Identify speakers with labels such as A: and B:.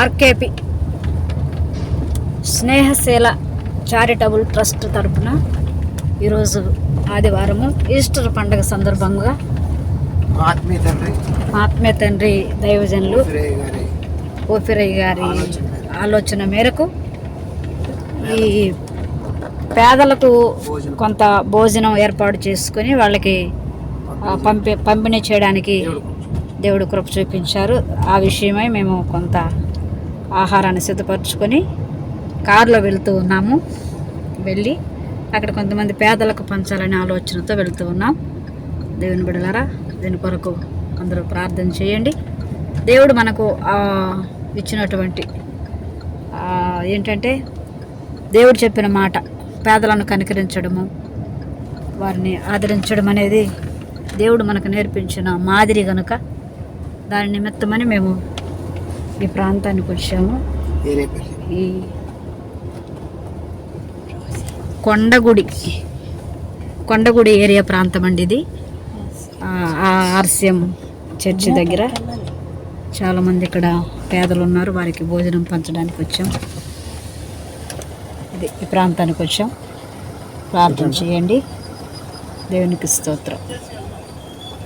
A: RKP స్నేహశీల charitable trust తరపున ఈరోజు ఆదివారము ఈస్టర్ పండుగ సందర్భంగా
B: ఆత్మీయ తండ్రి
A: ఆత్మీయ తండ్రి దైవజనులు ఓఫిరయ్య గారి
B: ఆలోచన మేరకు.
A: ఈ పేదలకు. కొంత భోజనం ఏర్పాటు చేసుకొని వాళ్ళకి పంపి పంపిణీ చేయడానికి.
B: దేవుడు
A: కృప చూపించారు ఆ విషయమై మేము కొంత ఆహారాన్ని సిద్ధపరచుకొని కారులో వెళ్తూ ఉన్నాము. వెళ్ళి అక్కడ కొంతమంది పేదలకు పంచాలనే ఆలోచనతో వెళ్తూ ఉన్నాం. దేవుని బిడలారా దీని కొరకు అందరూ ప్రార్థన చేయండి. దేవుడు మనకు ఇచ్చినటువంటి ఏంటంటే దేవుడు చెప్పిన మాట పేదలను కనికరించడము వారిని ఆదరించడం అనేది దేవుడు మనకు నేర్పించిన మాదిరి కనుక దాని నిమిత్తమని మేము ఈ ప్రాంతానికి వచ్చాము. ఈ కొండగుడి కొండగుడి ఏరియా ప్రాంతం అండి ఇది. ఆర్సిఎం చర్చి దగ్గర చాలామంది ఇక్కడ పేదలు ఉన్నారు వారికి భోజనం పంచడానికి వచ్చాం. ఇది ఈ ప్రాంతానికి వచ్చాం. ప్రార్థన చేయండి. దేవునికి స్తోత్రం.